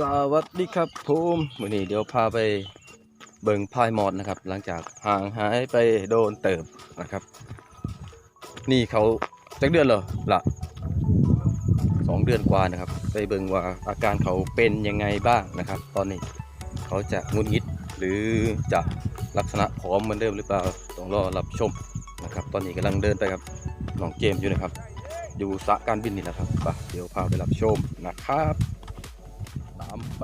สวัสดีครับผมวันนี้เดี๋ยวพาไปเบิงพายมอดนะครับ หลังจากห่างหายไปโดนเติบนะครับ นี่เขาจักเดือนเหรอละสองเดือนกว่านะครับ ไปเบิงว่าอาการเขาเป็นยังไงบ้างนะครับ ตอนนี้เขาจะงุนงิดหรือจะลักษณะผอมเหมือนเดิมหรือเปล่าต้องรอรับชมนะครับ ตอนนี้กำลังเดินไปครับน้องเจมอยู่นะครับ อยู่สะการบินนี่แหละครับไปเดี๋ยวพาไปรับชมนะครับ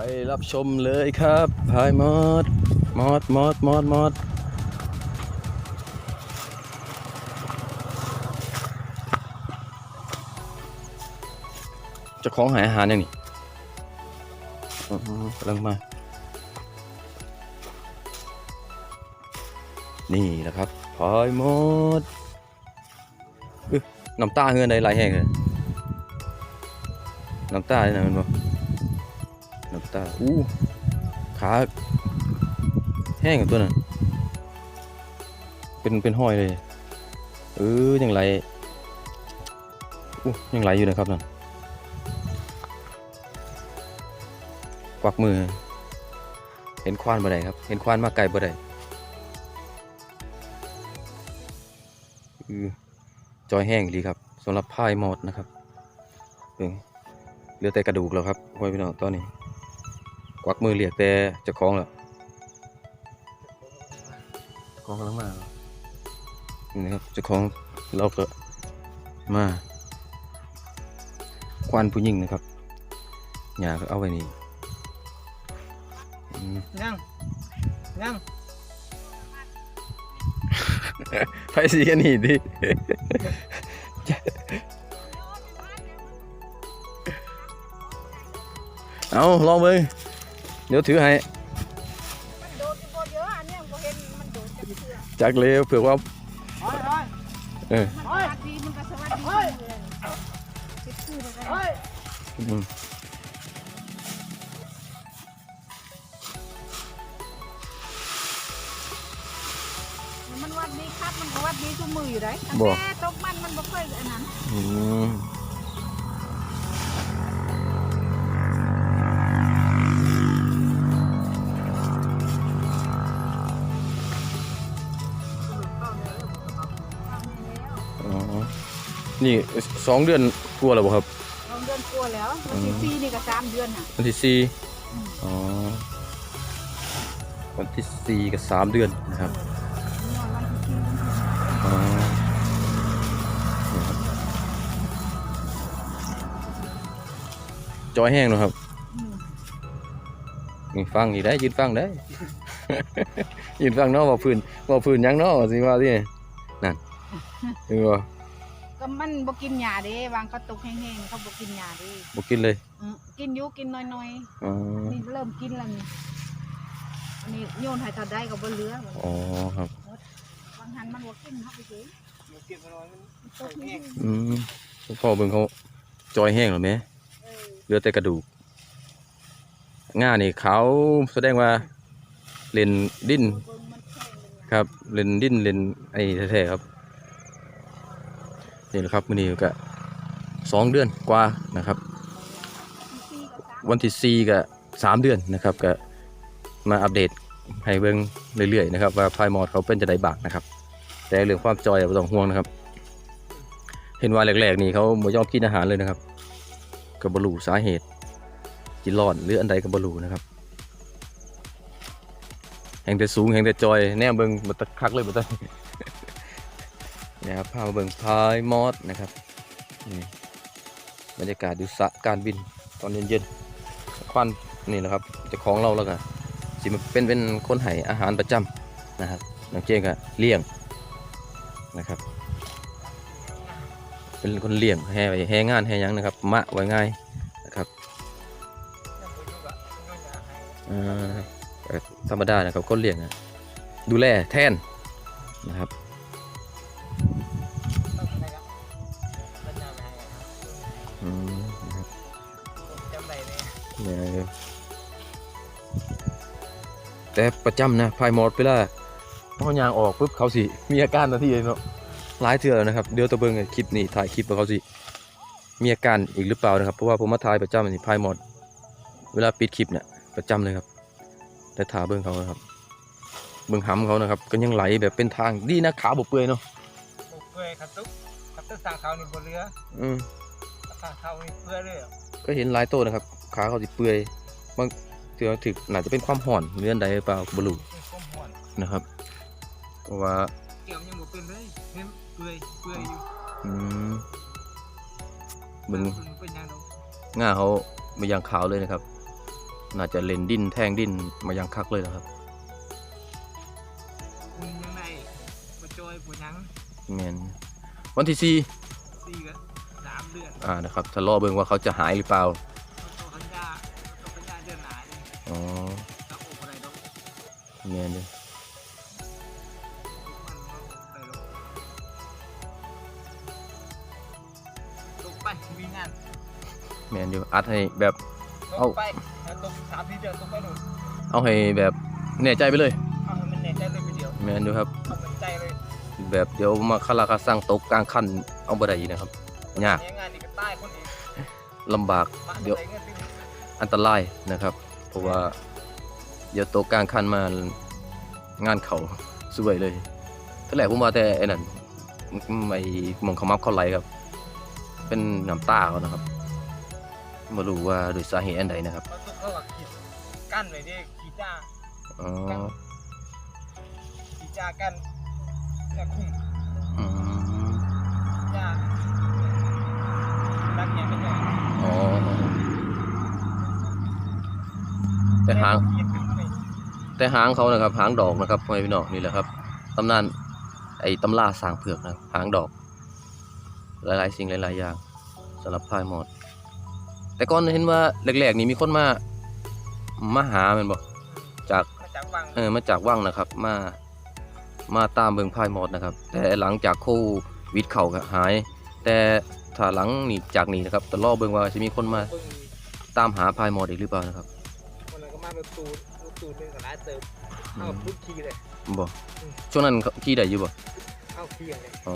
ไปรับชมเลยครับพายมอดมอดมอดมอดมอดจะของหายอาหารยังนี้กำลังมา นี่แหละครับพายมอดน้ำตาเฮือนใดไหลแห้งเลยน้ำตาเนี่ยนะมันบ่น้ำ ตา อู้ ขาแห้งกับตัวนั้นเป็นเป็นห้อยเลย เออยังไหลอู้ยังไหลอยู่นะครับนั่นกวักมือ เห็นควานบ่ได้ครับ เห็นควานมาไกลบ่ได้อือจอยแห้งดีครับสำหรับพายมอดนะครับเบิ่งเหลือแต่กระดูกแล้วครับพ่อพี่น้องตอนนี้ กวักมือเรียกแต่เจ้าของแล้วเจ้าของกำลังมานี่นะครับเจ้าของเราก็มาควานผู้หญิงนะครับหยาก็เอาไว้นี่อืมยังยังไปสิกันนี่ดิเอาลองเบิ่ง เดี๋ยวถือให้มันโดนโบเยอะอันเนี้ยบ่เห็นมันโดนจักเทื่อจักเลยเผื่อว่าเฮ้ยเฮ้ยเออมันสวัสดีมันก็สวัสดีเลยคิดชื่อมันก็เฮ้ยอืมมันวัดดีครับมันก็วัดดีทุกมืออยู่ได้ตั้งแต่ตกมันมันบ่เคยอันนั้น นี่สองเดือนกลัวแล้วบ่ครับสองเดือนกลัวแล้ววันที่สี่นี่ก็สามเดือนน่ะวันที่สี่อ๋อวันที่สี่กับสามเดือนนะครับนอนวันที่สี่วันที่ห้าอ๋อนี่ครับจอยแห้งเนอะครับอืมมีฟังอีกได้ยืนฟังได้ ยืนฟังเนาะว่าพื้นว่าพื้นหยังเนาะสิว่าที่นั่นเออ ก็มันบ่กินหญ้าเด้วางเขาตกแห้งๆเขาบ่กินหญ้าเด้บ่กินเลยอืมกินอยู่กินน้อยอ๋อๆนี่เริ่มกินแล้วนี่อันนี้โยนให้เท่าใดก็บ่เหลืออ๋อครับ บางหันมันบ่กินเฮาไปสิเก็บไปหน่อยมันมันตกแห้งอืมพ่อเบิ่งเขาจอยแห้งแล้วแหมเออเหลือแต่กระดูกง่านี่เขาวแสดงว่าเล่นดิ้นเบิ่งมันแข็งเลยครับเล่นดิ้นเล่นไอ้แท้ๆครับ นี่แหละครับมือนี้ก็สองเดือนกว่านะครับ วันที่สี่ก็สามเดือนนะครับก็มาอัปเดตให้เบิ่งเรื่อยๆนะครับว่าพายมอดเขาเป็นจะได้บากนะครับ แต่เรื่องความจอยไม่ต้องห่วงนะครับ เห็นว่าแรกๆนี่เขาไม่ยอมกินอาหารเลยนะครับกับบรูสาเหตุกินรอดหรืออันใดกับบรูนะครับแห่งแต่สูงแห่งแต่จอยแนมเบิ่งมาตะคักเลยมาตะ นี่ยครับพามาเบิ่งพายมอดนะครับนี่บรรยากาศดูสะการบินตอนเย็นๆควันนี่นะครับจะของเราแล้วกันสิมันเป็นเป็นคนให้อาหารประจำนะครับน้องเจงก็เลี้ยงนะครับ เป็นคนเลี้ยงแห่ไว้แห่งานแห่ยังนะครับ มะไว้ง่ายนะครับธรรมดานะครับคนเลี้ยงดูแลแทนนะครับ แต่ประจำนะพายมอดเวลาพอยางออกปุ๊บเขาสิมีอาการทันทีเลยเนาะหลายเทื่อแล้วนะครับเดี๋ยวตะเบิงคลิปนี้ถ่ายคลิปว่าเขาสิมีอาการอีกหรือเปล่านะครับเพราะว่าผมมาถ่ายประจำนี่พายมอดเวลาปิดคลิปเนี่ยประจำเลยครับ แต่ถาเบิ่งเขานะครับ เบิ่งหำเขานะครับ ก็ยังไหลแบบเป็นทางดีนะขาบ่เปื่อยเนาะโอ้เปื่อยขัดตุ๊กขัดตุ๊กสร้างเขานี่บนเรือ อืมสร้างเขานี่เปื่อยเลยเหรอก็เห็นหลายโตวนะครับ ขาเขาสิเปื่อยบาง เถื่อถึกน่าจะเป็นความห่อนเรื่องใดเปล่าบ่รู้เป็นะครับเพราะว่าเกี่ยวยังบ่เป็นเลยเห็นเปื่อยเปื่อยอยู่อืมเบิ่งมันเป็นยังไงง่าเขามายังขาวเลยนะครับ น่าจะเลนดินแทงดินมายังคักเลยนะครับคุณยังไงบ่จอยบ่ยังแมนวันที่สี่สี่ก็สามเดือนอ่านะครับถ้ารอเบิ่งว่าเขาจะหายหรือเปล่า แมนเลยมันอะไรดอกตกไปมีงานแมนอยู่อัดให้แบบตเอากไปแล้วตกสามทีเดียวตกไปหนูเอาให้แบบแน่ใจไปเลยเอาให้มันแน่ใจเลยไปเดียวแมนอยู่ครับ เอามันใจเลยแบบเดี๋ยวมาคาราคาสั่งตกกลางคันเอาบ่ได้อีกนะครับยากเนี่ยงานนี่ก็ใต้คนอีกลำบาก มาเดี๋ยว ใส่เงินติดอันตรายนะครับ เพราะว่า เดี๋ยวตกกลางคันมางานเขาสวยเลยตั้งแต่ผมว่าแต่ไอ้นั่นไม่มองเขามับเขาไหลครับ เป็นน้ำตาเขานะครับไม่รู้ว่าโดยสาเหตุอันใดนะครับมาตกเข้ากับขีดกั้นไว้ดิขีดจ้าอ๋อขีดจ้ากั้นจะคุ้มอืมจ้าดักใหญ่ไม่ใหญ่อ๋อแต่หางขีดขึ้นไป แต่หางเขานะครับ หางดอกนะครับพ่อแม่พี่น้องนี่แหละครับตำนานไอ้ตำราสร้างเผือกนะครับหางดอก หลายๆ สิ่งหลายๆอย่างสำหรับพายหมด แต่ก่อนเห็นว่าแรกๆนี่มีคนมามาหาแมันบอกจากมาจากวังเออมาจากว่างนะครับ มามาตามเบิงพายหมดนะครับ แต่หลังจากโควิดเข่าก็หาย แต่ถ้าหลังนี่จากนี้นะครับตลอดเบิงว่าจะมีคนมาเบิ่งตามหาพายหมดอีกหรือเปล่านะครับคนนั้นก็มารถตูนรถ ตูนหนึงกับร้านเติมอืเอามพุทขี่เลยบอกช่วงนั้นเขาขี่ได้อยู่บ่เอาขี่อย่างเลยอ๋อ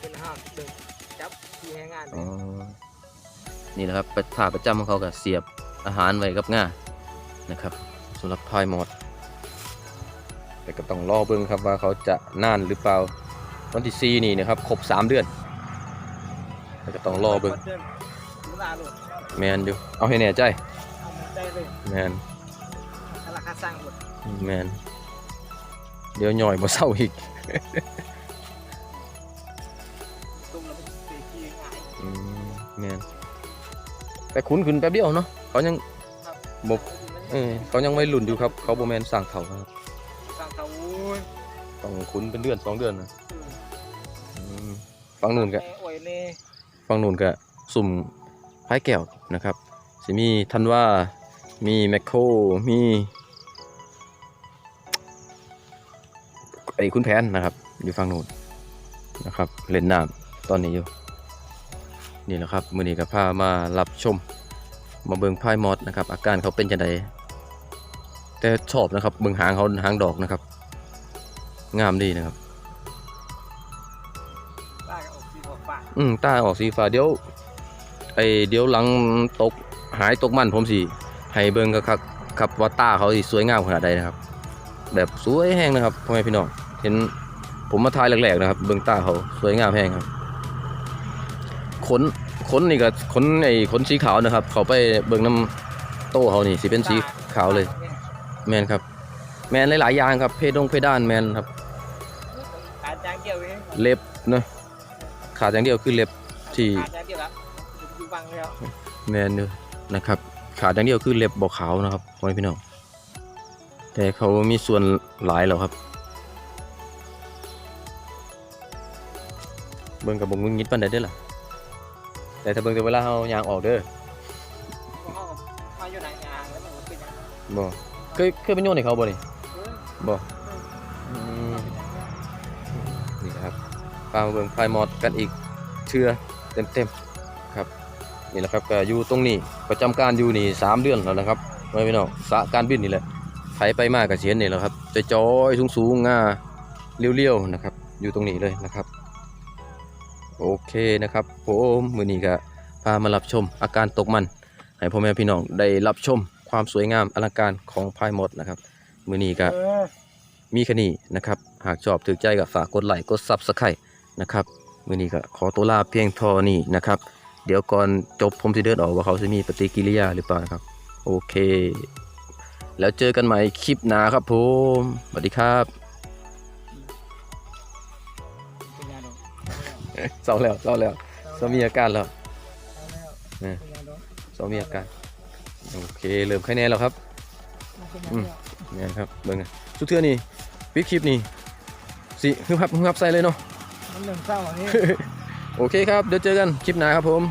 เป็นห้างเดิมจับขี่ให้งานเลอ๋อยนี่นะครับประท่าประจำของเขาก็เสียบอาหารไว้กับง่านะครับสำหรับพายหมดแต่ก็ต้องรอเบิ่งครับว่าเขาจะนานหรือเปล่าวันที่สี่นี่นะครับครบสามเดือนแต่ก็ต้องรอเบิ่งเดินเวลาโหลดแมนอยู่เอาให้แน่ใจ เอามันใจเลยแมนราคา สร้างหมดแมนเดี๋ยวหน่อยมาเศร้าอีกตุ้มแล้วมันเตะขี่ง่ายอืมแมนแต่คุ้นขึ้นแป๊บเดียวเนาะเขายัง ครับบบเออเขายังไม่หลุ่นอยู่ครับ เขาโบแมนสั่งเขาครับสร้างเขาโอ้ยต้องคุ้นเป็นเดือนสองเดือนนะอืมอืมฟังนู่นก็ แม่โอ้ยเน่ฟังนู่นก็สุ่มพายแก้วนะครับสิมีทันว่ามีแมคโครมี ไอ้คุณแผนนะครับ อยู่ฝั่งนู่นนะครับ เล่นน้ำตอนนี้อยู่ นี่แหละครับมือนี้ก็พามารับชม มาเบิงพายมอดนะครับ อาการเขาเป็นจังไดแต่ชอบนะครับเบิงหางเขาหางดอกนะครับ งามดีนะครับได้ก็ออกสีออกปากอืมตาออกสีฟ้าเดี๋ยวไอเดี๋ยวหลังตกหายตกมันผมสิให้เบิ่งก็ครับครับว่าตาเขาสิสวยงามขนาดใดนะครับ แบบสวยแห้งนะครับพ่อแม่พี่น้อง เห็นผมมาถ่ายแรกๆนะครับ เบิ่งตาเขาสวยงามแห้งครับขนขนนี่ก็ขนไอ้ขนสีขาวนะครับ เขาไปเบิ่งน้ำโตเขานี่สิเป็นสีขาวเลย แมนครับ แมนหลายๆอย่างครับ เพดงเพดานแมนครับกาจางเกี่ยวเล็บเนอะขาดอย่างเดียวคือเล็บที่แมนอยู่นะครับ ขาดอย่างเดียวคือเล็บบอกขาวนะครับพ่อแม่พี่น้องแต่เขามีส่วนหลายแล้วครับ เบิ่งกับบงงุนงิดปันได้เด้อล่ะแต่ถ้าเบิ่งแต่เวลาเฮายางออกเด้อเอามาอยู่ไหนงานแล้วมันก็เป็นยังไงบ่เคยเคยเป็นโยนให้เขาบ่นี่เออบ่อืมนี่นะครับพามาเบิ่งพายมอดกันอีกเชื่อเต็มๆครับนี่แหละครับก็อยู่ตรงนี้ประจำการอยู่นี่สามเดือนแล้วนะครับพ่อแม่พี่น้องสระการบินนี่แหละไถไปมากกับเสียนนี่แหละครับจะจอยๆสูงๆง่าเลี้ยวๆนะครับ อยู่ตรงนี้เลยนะครับ โอเคนะครับผมมือนี้ก็พามารับชมอาการตกมัน ให้พ่อแม่พี่น้องได้รับชมความสวยงามอลังการของพายมดนะครับ มือนี้ก็มีแค่นี้นะครับ หากชอบถูกใจก็ฝากกดไลค์กดซับสไครต์นะครับมือนี้ก็ขอตัวลาเพียงเทอนี้นะครับ เดี๋ยวก่อนจบผมจะเดินออกว่าเขาจะมีปฏิกิริยาหรือเปล่านะครับ โอเค แล้วเจอกันใหม่คลิปหน้าครับผมสวัสดีครับ เศร้าแล้วเศร้าแล้วเศร้ามีอาการแล้วเอาแล้วเนี่ยเป็นยาดองเศร้ามีอาการโอเคเริ่มไข้แน่แล้วครับมันเป็นยาอืมเดียวเนี่ยครับเบิ่งอะสุดเทื่อนี่ปิดคลิปนี่สิฮึบฮับฮึบฮับใส่เลยเนาะมันเริ่มเศร้าอันนี้โอเคครับเดี๋ยวเจอกันคลิปหน้าครับผม